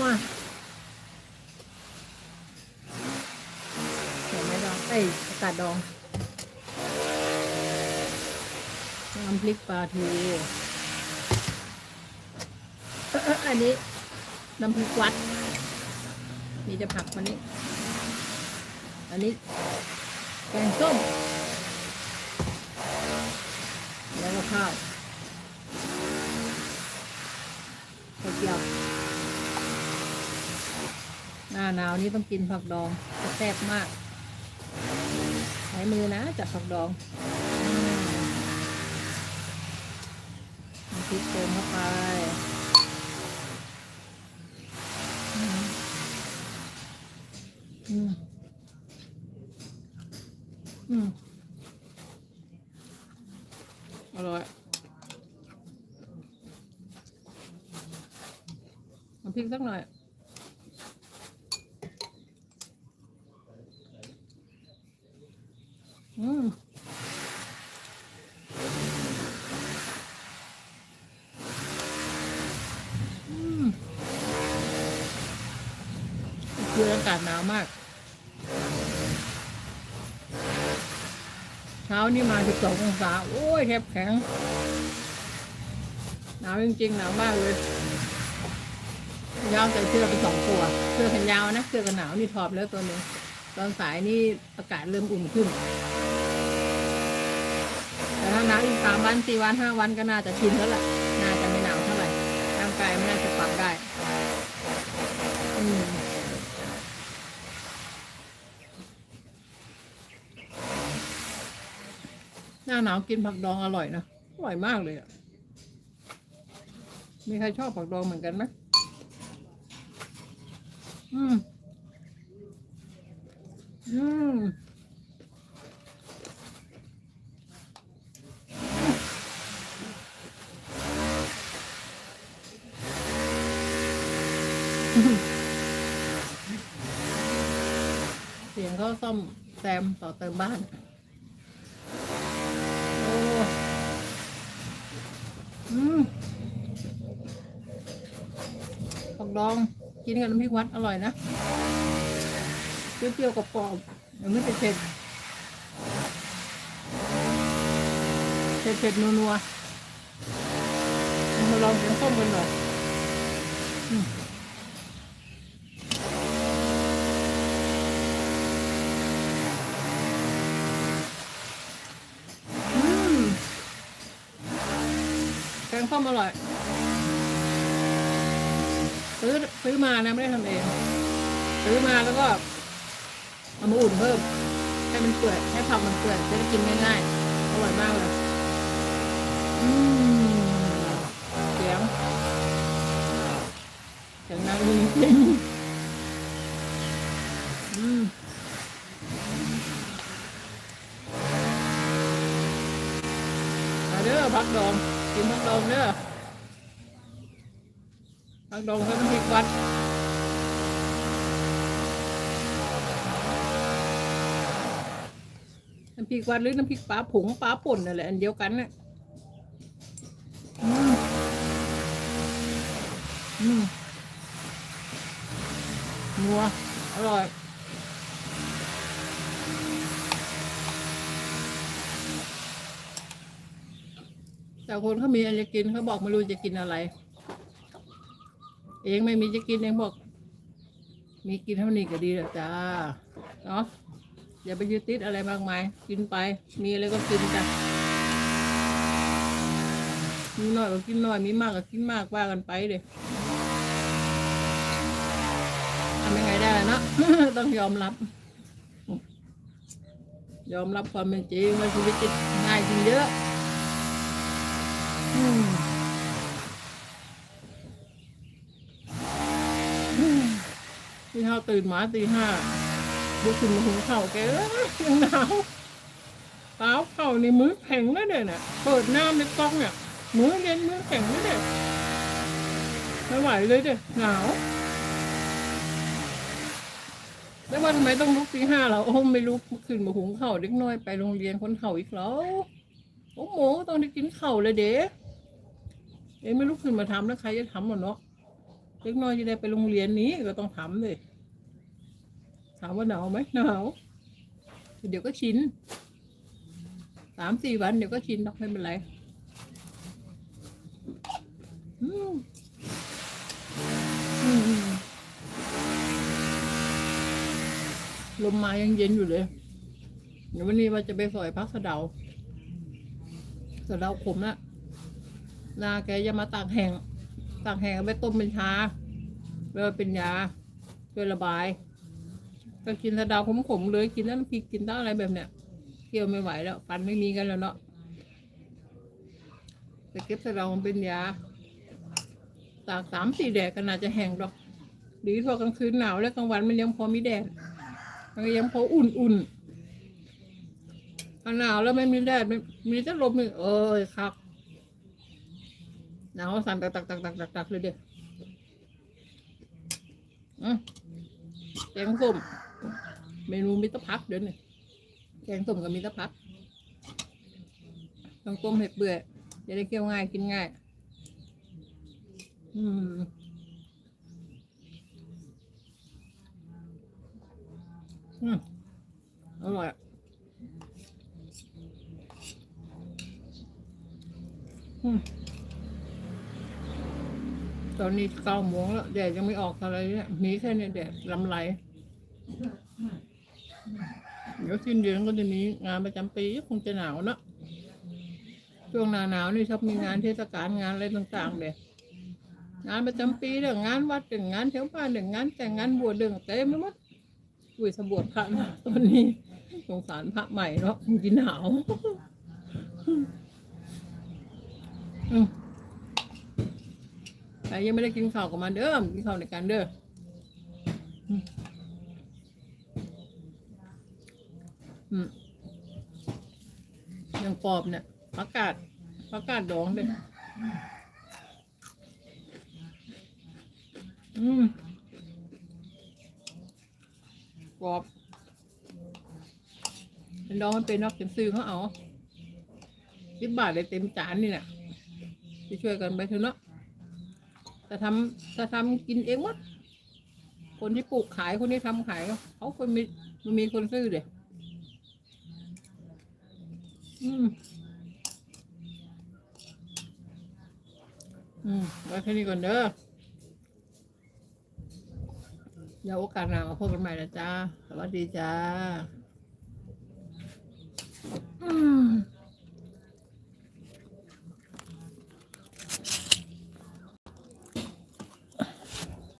มาเห็นไหมดองเอ้ยอากาศดองน้ำพริกปลาทูอันนี้น้ำพริกวัดมีจะผักมันนี้ อันนี้ แกงส้ม แล้วก็ข้าวข้าวเจียวหน้าหนาวนี้ต้องกินผักดองจะแซ่บมาก ใช้มือนะจับผักดองพริกเติมเข้าไปอืมอืม อืมอร่อยน้ำพริกสักหน่อย อืมอืมคืออากาศหนาวมาก ช้านี่มา 12 องศา โอ้ยแทบแข็ง หนาวจริงๆ หนาวมากเลยยาวใส่เสื้อไปสองตัว เสื้อแขนยาวนะ เสื้อกันหนาวนี่ถอดแล้วตัวนึง ตอนสายนี่อากาศเริ่มอุ่นขึ้น แต่ถ้าหนาวอีกสามวันสี่วันห้าวันก็น่าจะชินแล้วแหละน่าจะไม่หนาวเท่าไหร่ ร่างกายไม่น่าจะปรับได้ อืม น้าหนาวกินผักดองอร่อยนะอร่อยมากเลยอะมีใครชอบผักดองเหมือนกันไหมอืมอืมเสียงเขาซ่อมแซมต่อเติมบ้าน ดอง กินกับน้ำพริกวัดอร่อยนะเปรี้ยวๆกับกรอบๆยังไม่เผ็ดเผ็ดเผ็ดเผ็ดๆนัวๆมาลองแกงส้มกันหน่อยอืมแกงส้มอร่อย ซื้อซื้อมานะไม่ได้ทำเองซื้อมาแล้วก็เอามาอุ่นเพิ่มให้มันเปื่อยให้ผักมันเปื่อยจะได้กินง่ายๆอร่อยมากเลยอืมเสียงเสียงดังจริงอืมมาเด้อพักดองกินพักดองเด้อ พักดองเขาต้องพริกวัดน้ำพริกหวานหรือน้ำพริกปลาผงปลาป่นนั่นแหละอันเดียวกันน่ะอืมอืมนัวอร่อยแต่คนเขามีอะไรกินเขาบอกไม่รู้จะกินอะไร เองไม่มีจะกินเองบอก มีกินเท่านี้ก็ดีแล้วจ้าเนาะอย่าไปยึดติดอะไรมากมาย กินไป มีอะไรก็กินจ้ะมีน้อยก็กินน้อย มีมากก็กินมากว่ากันไปเลยทำยังไงได้เนาะต้องยอมรับ ยอมรับความเป็นจริงว่าชีวิตจะง่ายขึ้นเยอะอืมอืม ที่เขาตื่นมาตีห้าลุกขึ้นมาหุงข้าวแกยังหนาวเต้าเข้าในมือแข็งแล้วเนี่ยน่ะเปิดน้ำในกล้องเนี่ยมือเย็นมือแข็งแล้วเนี่ยไม่ไหวเลยเด้อหนาวแล้วว่าทำไมต้องลุกตีห้าเราโอ้ไม่ลุกขึ้นมาหุงข้าวเด็กน้อยไปโรงเรียนคนเฒ่าอีกแล้วโอ้โหต้องได้กินข้าวเลยเด็กเอ็งไม่ลุกขึ้นมาทำแล้วใครจะทำหรอเนาะเด็กน้อยจะได้ไปโรงเรียนนี้ก็ต้องทำเลย ถามว่าหนาวไหมหนาวเดี๋ยวก็ชินสามสี่วันเดี๋ยวก็ชินดอกไม่เป็นไรอืมอืมลมมายังเย็นอยู่เลย เดี๋ยววันนี้ว่าจะไปสอยพักสะเดา สะเดาขมนะนาแกจะมาตากแห้งตากแห้งไปต้มเป็นชาเพื่อเป็นยาช่วยระบาย ก็กินสะเดาขมๆเลยกินน้ำพริกกินตั้งอะไรแบบเนี้ยเคี่ยวไม่ไหวแล้วฟันไม่มีกันแล้วเนาะไปเก็บสะเดามันเป็นยาตากสามสี่แดดก็น่าจะแห้งดอกดีกว่ากลางคืนหนาวแล้วกลางวันมันยังพอมีแดดมันยังพออุ่นๆถ้าหนาวแล้วไม่มีแดดมีแต่ลมนี่เอ้ยครับหนาวสั่นตักตักตักตักตักตักเลยเดียวอืมแกงส้ม เมนูมิตรพักเดี๋ยวนี้แกงส้มกับมิตรพักต้องต้มเห็ดเปื่อยจะได้เคี่ยวง่ายกินง่าย อืมอืมอร่อยอืมตอนนี้เก้าโมงแล้วแดดยังไม่ออกอะไรเนี่ยมีแค่เนี้แดดลำไร เดี๋ยวสิ้นเดือนก็จะมีงานประจำปีคงจะหนาวเนอะช่วงหนาหนาวนี่ชอบมีงานเทศกาลงานอะไรต่างๆเด็งานประจำปีเรื่องงานวัดเรื่องงานแถวบ้านเรื่องงานแต่งงานบวชเรื่องเต็มไปหมดอุ้ยสบวดพระนะตอนนี้สงสารพระใหม่เนาะมันกินหนาวอืมใครยังไม่ได้กินข้าวกับมาเด้อกินข้าวในกันเด้อ อืมอืมยังปอบเนี่ยประกาศประกาศดองเลยอืมกรอบเป็นดองมันเป็นนอกจนซื้อเขาเอาสิบบาทเลยเต็มจานนี่แหละจะช่วยกันไปเถอะเนาะแต่ทำแต่ทำกินเองหมดคนที่ปลูกขายคนที่ทำขายเขาคนมีมันมีคนซื้อเด็ อืมอืมไว้แค่นี้ก่อนเด้อเดี๋ยวโอกาสหน้ามาพบกันใหม่นะจ้าสวัสดีจ้า อืม